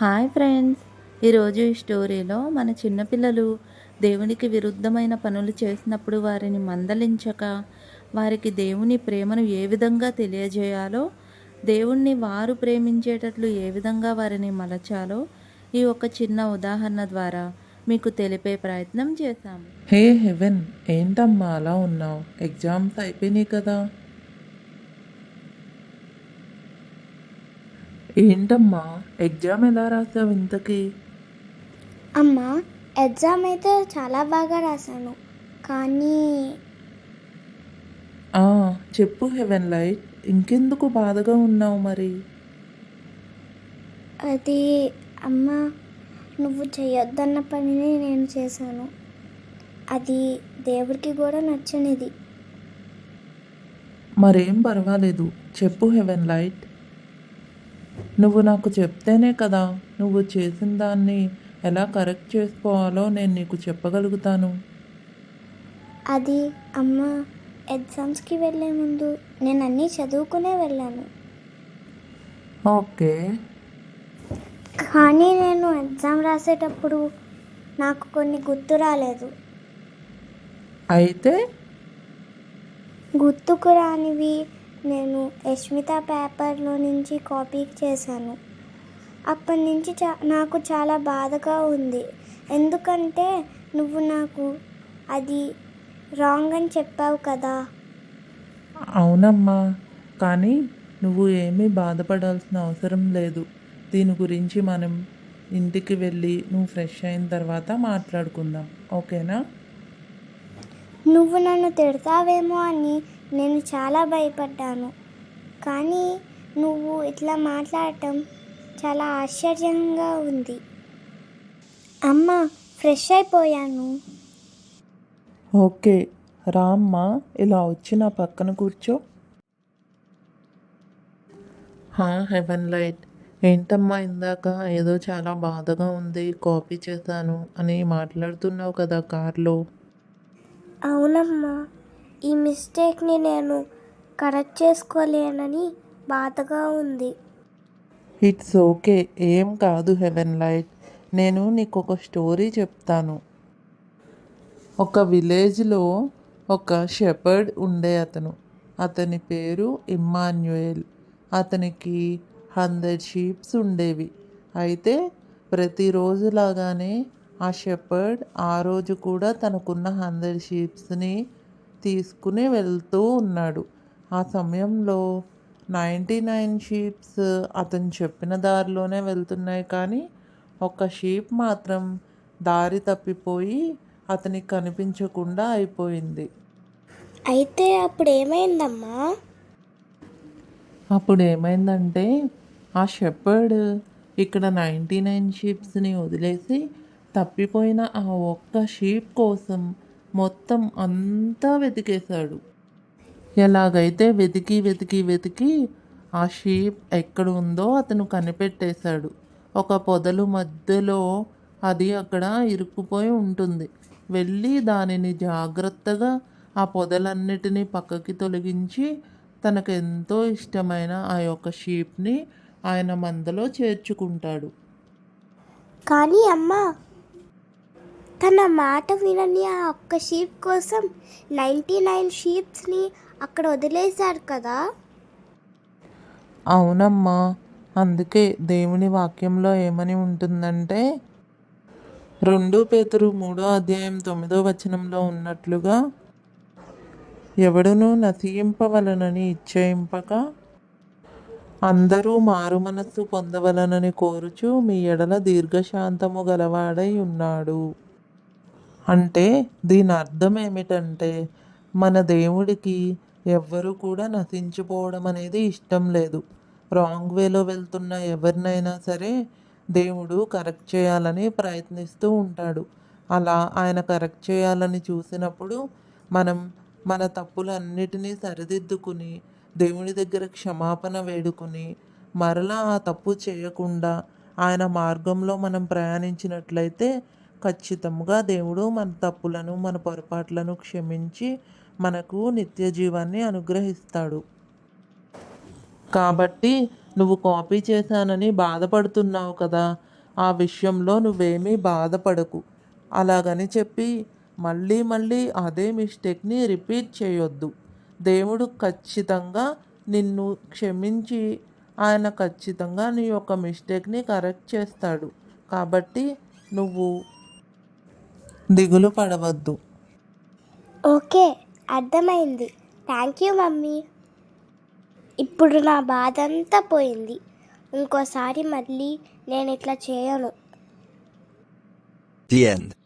Hi friends. ఈరోజు ఈ స్టోరీలో మన చిన్నపిల్లలు దేవునికి విరుద్ధమైన పనులు చేసినప్పుడు వారిని మందలించక వారికి దేవుని ప్రేమను ఏ విధంగా తెలియజేయాలో దేవుణ్ణి వారు ప్రేమించేటట్లు ఏ విధంగా వారిని మలచాలో ఈ ఒక చిన్న ఉదాహరణ ద్వారా మీకు తెలిపే ప్రయత్నం చేశాము. హే హెవెన్ ఏంటమ్మా అలా ఉన్నావు? ఎగ్జామ్స్ అయిపోయినాయి కదా. ఏంటమ్మా? ఎగ్జామ్ ఎలా రాసావు ఇంతకీ? అమ్మ ఎగ్జామ్ అయితే చాలా బాగా రాశాను. కానీ ఆ, చెప్పు హెవెన్ లైట్. ఇంకెందుకు బాధగా ఉన్నావు మరి? అది అమ్మ నువ్వు చేయొద్దన్న పనిని నేను చేశాను. అది దేవుడికి కూడా నచ్చనిది. మరేం పర్వాలేదు. చెప్పు హెవెన్ లైట్. నువ్వు నాకు చెప్తేనే కదా నువ్వు చేసిన దాన్ని ఎలా కరెక్ట్ చేసుకోవాలో నేను నీకు చెప్పగలుగుతాను. అది అమ్మ ఎగ్జామ్స్కి వెళ్ళే ముందు నేను అన్నీ చదువుకునే వెళ్ళాను. ఓకే. కానీ నేను ఎగ్జామ్ రాసేటప్పుడు నాకు కొన్ని గుర్తు రాలేదు. అయితే? గుర్తుకు రానివి నేను యష్మిత పేపర్లో నుంచి కాపీ చేశాను. అప్పటి నుంచి చా నాకు చాలా బాధగా ఉంది. ఎందుకంటే నువ్వు నాకు అది రాంగ్ అని చెప్పావు కదా. అవునమ్మా కానీ నువ్వు ఏమీ బాధపడాల్సిన అవసరం లేదు. దీని గురించి మనం ఇంటికి వెళ్ళి నువ్వు ఫ్రెష్ అయిన తర్వాత మాట్లాడుకుందాం. ఓకేనా? నువ్వు నన్ను తిడతావేమో అని నేను చాలా భయపడ్డాను. కానీ నువ్వు ఇట్లా మాట్లాడటం చాలా ఆశ్చర్యంగా ఉంది. అమ్మ ఫ్రెష్ అయిపోయాను. ఓకే రామ్మ ఇలా వచ్చి నా పక్కన కూర్చో. హా హెవెన్ లైట్. ఏంటమ్మా ఇందాక? ఏదో చాలా బాధగా ఉంది కాపీ చేశాను అని మాట్లాడుతున్నావు కదా కార్లో. అవునమ్మా ఈ మిస్టేక్ని నేను కరెక్ట్ చేసుకోలేనని బాధగా ఉంది. ఇట్స్ ఓకే ఏం కాదు హెవెన్ లైట్. నేను నీకు ఒక స్టోరీ చెప్తాను. ఒక విలేజ్లో ఒక షెపర్డ్ ఉండే అతను. అతని పేరు ఇమ్మాన్యుయల్. అతనికి హండ్రెడ్ షీప్స్ ఉండేవి. అయితే ప్రతిరోజు లాగానే ఆ షెపర్డ్ ఆ రోజు కూడా తనకున్న హండ్రెడ్ షీప్స్ని తీసుకుని వెళ్తూ ఉన్నాడు. ఆ సమయంలో నైంటీ నైన్ షీప్స్ అతను చెప్పిన దారిలోనే వెళ్తున్నాయి కానీ ఒక షీప్ మాత్రం దారి తప్పిపోయి అతనికి కనిపించకుండా అయిపోయింది. అయితే అప్పుడు ఏమైందమ్మా అప్పుడు ఏమైందంటే ఆ షెపర్డ్ ఇక్కడ నైంటీ నైన్ షీప్స్ని వదిలేసి తప్పిపోయిన ఆ ఒక్క షీప్ కోసం మొత్తం అంతా వెతికేశాడు. ఎలాగైతే వెతికి వెతికి వెతికి ఆ షీప్ ఎక్కడ ఉందో అతను కనిపెట్టేశాడు. ఒక పొదలు మధ్యలో అది అక్కడ ఇరుక్కుపోయి ఉంటుంది. వెళ్ళి దానిని జాగ్రత్తగా ఆ పొదలన్నిటినీ పక్కకి తొలగించి తనకు ఎంతో ఇష్టమైన ఆ యొక్క షీప్ని ఆయన మందలో చేర్చుకుంటాడు. కానీ అమ్మ తన మాట వినని ఆ ఒక్క షీప్ కోసం నైంటీ నైన్ షీప్స్ని అక్కడ వదిలేశారు కదా? అవునమ్మా. అందుకే దేవుని వాక్యంలో ఏమని ఉంటుందంటే రెండు పేతురు మూడో అధ్యాయం తొమ్మిదో వచనంలో ఉన్నట్లుగా ఎవడునూ నశింపవలనని ఇచ్చేయింపక అందరూ మారు మనస్సు పొందవలనని కోరుచు మీ ఎడల దీర్ఘశాంతము గలవాడై ఉన్నాడు. అంటే దీని అర్థం ఏమిటంటే మన దేవుడికి ఎవ్వరూ కూడా నశించిపోవడం అనేది ఇష్టం లేదు. రాంగ్ వేలో వెళ్తున్న ఎవరినైనా సరే దేవుడు కరెక్ట్ చేయాలని ప్రయత్నిస్తూ ఉంటాడు. అలా ఆయన కరెక్ట్ చేయాలని చూసినప్పుడు మనం మన తప్పులన్నిటినీ సరిదిద్దుకుని దేవుని దగ్గర క్షమాపణ వేడుకుని మరలా ఆ తప్పు చేయకుండా ఆయన మార్గంలో మనం ప్రయాణించినట్లయితే ఖచ్చితంగా దేవుడు మన తప్పులను మన పొరపాట్లను క్షమించి మనకు నిత్య జీవాన్ని అనుగ్రహిస్తాడు. కాబట్టి నువ్వు కాపీ చేశానని బాధపడుతున్నావు కదా ఆ విషయంలో నువ్వేమీ బాధపడకు. అలాగని చెప్పి మళ్ళీ మళ్ళీ అదే మిస్టేక్ని రిపీట్ చేయొద్దు. దేవుడు ఖచ్చితంగా నిన్ను క్షమించి ఆయన ఖచ్చితంగా నీ యొక్క మిస్టేక్ని కరెక్ట్ చేస్తాడు. కాబట్టి నువ్వు దిగులు పడవద్దు. ఓకే అర్థమైంది. Thank you mummy. ఇప్పుడు నా బాధ అంతా పోయింది. ఇంకోసారి మళ్ళీ నేను ఇట్లా చేయను. The end.